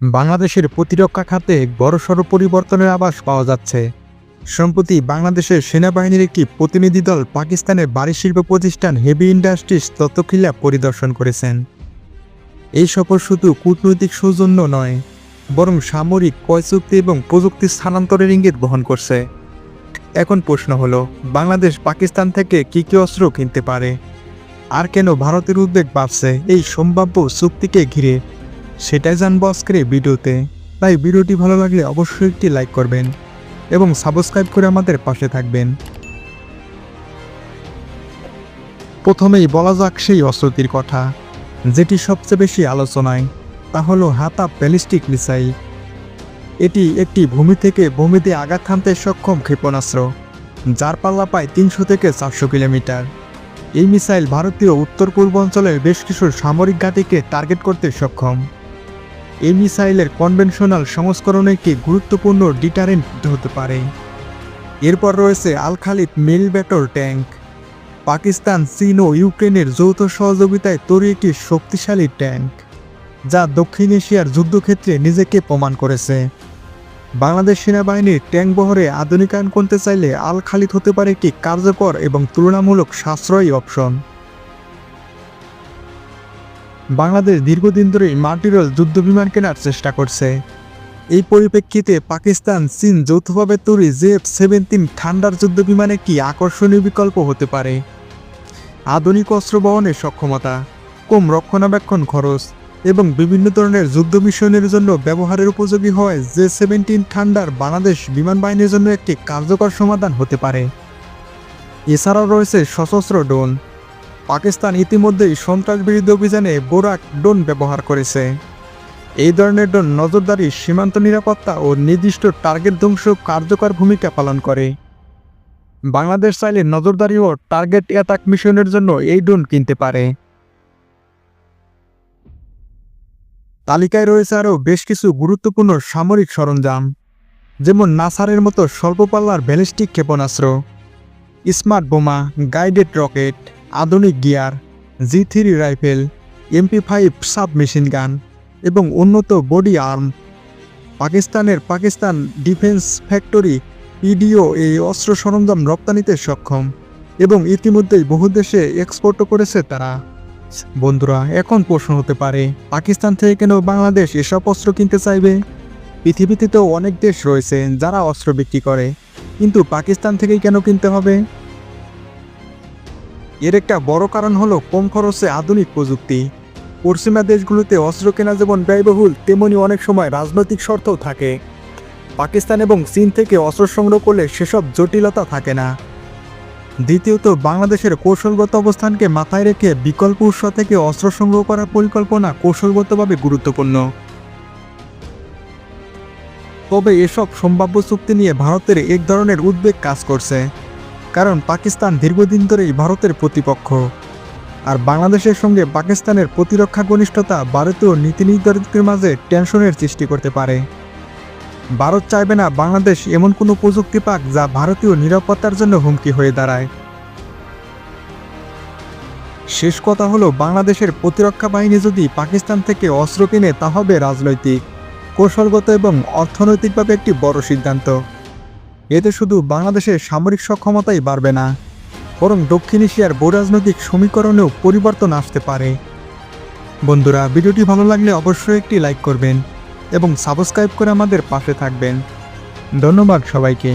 বাংলাদেশের প্রতিরক্ষা খাতে বড়সড় পরিবর্তনের আভাস পাওয়া যাচ্ছে। সম্প্রতি বাংলাদেশের সেনাবাহিনীর একটি প্রতিনিধি দল পাকিস্তানের বাড়ি শিল্প প্রতিষ্ঠান হেভি ইন্ডাস্ট্রিজ তত্ত্বখিলা পরিদর্শন করেছেন। এই সফর শুধু কূটনৈতিক সৌজন্য নয়, বরং সামরিক ক্রয় চুক্তি এবং প্রযুক্তি স্থানান্তরের ইঙ্গিত বহন করছে। এখন প্রশ্ন হলো, বাংলাদেশ পাকিস্তান থেকে কী কী অস্ত্র কিনতে পারে? আর কেন ভারতের উদ্বেগ বাড়ছে এই সম্ভাব্য চুক্তিকে ঘিরে? সেটাই জানব আজকের এই ভিডিওতে। তাই ভিডিওটি ভালো লাগলে অবশ্যই একটি লাইক করবেন এবং সাবস্ক্রাইব করে আমাদের পাশে থাকবেন। প্রথমেই বলা যাক সেই অস্ত্রটির কথা। যেটি সবচেয়ে বেশি আলোচনায়, তা হলো হাতা ব্যালিস্টিক মিসাইল। এটি একটি ভূমি থেকে ভূমিতে আঘাত হানতে সক্ষম ক্ষেপণাস্ত্র, যার পাল্লা পায় তিনশো থেকে চারশো কিলোমিটার। এই মিসাইল ভারতীয় উত্তর পূর্বাঞ্চলের বেশ কিছু সামরিক ঘাঁটিকে টার্গেট করতে সক্ষম। এই মিসাইলের কনভেনশনাল সংস্করণ একটি গুরুত্বপূর্ণ ডিটারেন্ট হতে পারে। এরপর রয়েছে Al Khalid main battle tank. Pakistan, চীন ও ইউক্রেনের যৌথ সহযোগিতায় তৈরি একটি শক্তিশালী ট্যাঙ্ক, যা দক্ষিণ এশিয়ার যুদ্ধক্ষেত্রে নিজেকে প্রমাণ করেছে। বাংলাদেশ সেনাবাহিনীর ট্যাঙ্ক বহরে আধুনিকায়ন করতে চাইলে আল খালিদ হতে পারে একটি কার্যকর এবং তুলনামূলক সাশ্রয়ী অপশন। বাংলাদেশ দীর্ঘদিন ধরেই মাল্টিরল যুদ্ধবিমান কেনার চেষ্টা করছে। এই পরিপ্রেক্ষিতে পাকিস্তান, চীন যৌথভাবে তৈরি জেফ সেভেন্টিন ঠান্ডার যুদ্ধবিমান একটি আকর্ষণীয় বিকল্প হতে পারে? আধুনিক অস্ত্র বহনের সক্ষমতা, কম রক্ষণাবেক্ষণ খরচ এবং বিভিন্ন ধরনের যুদ্ধ মিশনের জন্য ব্যবহারের উপযোগী হয় জে সেভেন্টিন ঠান্ডার বাংলাদেশ বিমান বাহিনীর জন্য একটি কার্যকর সমাধান হতে পারে। এছাড়াও রয়েছে সশস্ত্র ড্রোন পাকিস্তান ইতিমধ্যেই সন্ত্রাস বিরোধী অভিযানে বোরাক ড্রোন ব্যবহার করেছে। এই ধরনের ড্রোন নজরদারি, সীমান্ত নিরাপত্তা ও নির্দিষ্ট টার্গেট ধ্বংস কার্যকর ভূমিকা পালন করে। বাংলাদেশ চাইলে নজরদারি ও টার্গেট অ্যাটাক মিশনের জন্য এই ড্রোন কিনতে পারে। তালিকায় রয়েছে আরও বেশ কিছু গুরুত্বপূর্ণ সামরিক সরঞ্জাম, যেমন নাসারের মতো স্বল্পপাল্লার ব্যালিস্টিক ক্ষেপণাস্ত্র, স্মার্ট বোমা, গাইডেড রকেট আধুনিক gear, G three rifle MP five sub machine gun এবং উন্নত বডি আর্ম। পাকিস্তানের পাকিস্তান ডিফেন্স ফ্যাক্টরি পিডিও এই অস্ত্র সরঞ্জাম রপ্তানিতে সক্ষম এবং ইতিমধ্যেই বহু দেশে এক্সপোর্টও করেছে তারা। বন্ধুরা, এখন প্রশ্ন হতে পারে, পাকিস্তান থেকে কেন বাংলাদেশ এসব অস্ত্র কিনতে চাইবে? পৃথিবীতে তো অনেক দেশ রয়েছে যারা অস্ত্র বিক্রি করে, কিন্তু পাকিস্তান থেকেই কেন কিনতে হবে? এর একটা বড় কারণ হলো কম খরচে আধুনিক প্রযুক্তি। পশ্চিমা দেশগুলোতে অস্ত্র কেনা যেমন ব্যয়বহুল, তেমনি অনেক সময় রাজনৈতিক শর্তও থাকে। পাকিস্তান এবং চীন থেকে অস্ত্র সংগ্রহ করলে সেসব জটিলতা থাকে না। দ্বিতীয়ত, বাংলাদেশের কৌশলগত অবস্থানকে মাথায় রেখে বিকল্প উৎস থেকে অস্ত্র সংগ্রহ করার পরিকল্পনা কৌশলগতভাবে গুরুত্বপূর্ণ। তবে এসব সম্ভাব্য চুক্তি নিয়ে ভারতের এক ধরনের উদ্বেগ কাজ করছে। কারণ পাকিস্তান দীর্ঘদিন ধরেই ভারতের প্রতিপক্ষ। আর বাংলাদেশের সঙ্গে পাকিস্তানের প্রতিরক্ষা ঘনিষ্ঠতা ভারতীয় নীতি নির্ধারকদের মাঝে টেনশনের সৃষ্টি করতে পারে। ভারত চাইবে না বাংলাদেশ এমন কোনো প্রযুক্তি পাক যা ভারতীয় নিরাপত্তার জন্য হুমকি হয়ে দাঁড়ায়। শেষ কথা হলো বাংলাদেশের প্রতিরক্ষা বাহিনী যদি পাকিস্তান থেকে অস্ত্র কিনে, তা হবে রাজনৈতিক, কৌশলগত এবং অর্থনৈতিকভাবে একটি বড় সিদ্ধান্ত। এতে শুধু বাংলাদেশের সামরিক সক্ষমতাই বাড়বে না, বরং দক্ষিণ এশিয়ার ভূরাজনৈতিক সমীকরণেও পরিবর্তন আসতে পারে। বন্ধুরা, ভিডিওটি ভালো লাগলে অবশ্যই একটি লাইক করবেন এবং সাবস্ক্রাইব করে আমাদের পাশে থাকবেন। ধন্যবাদ সবাইকে।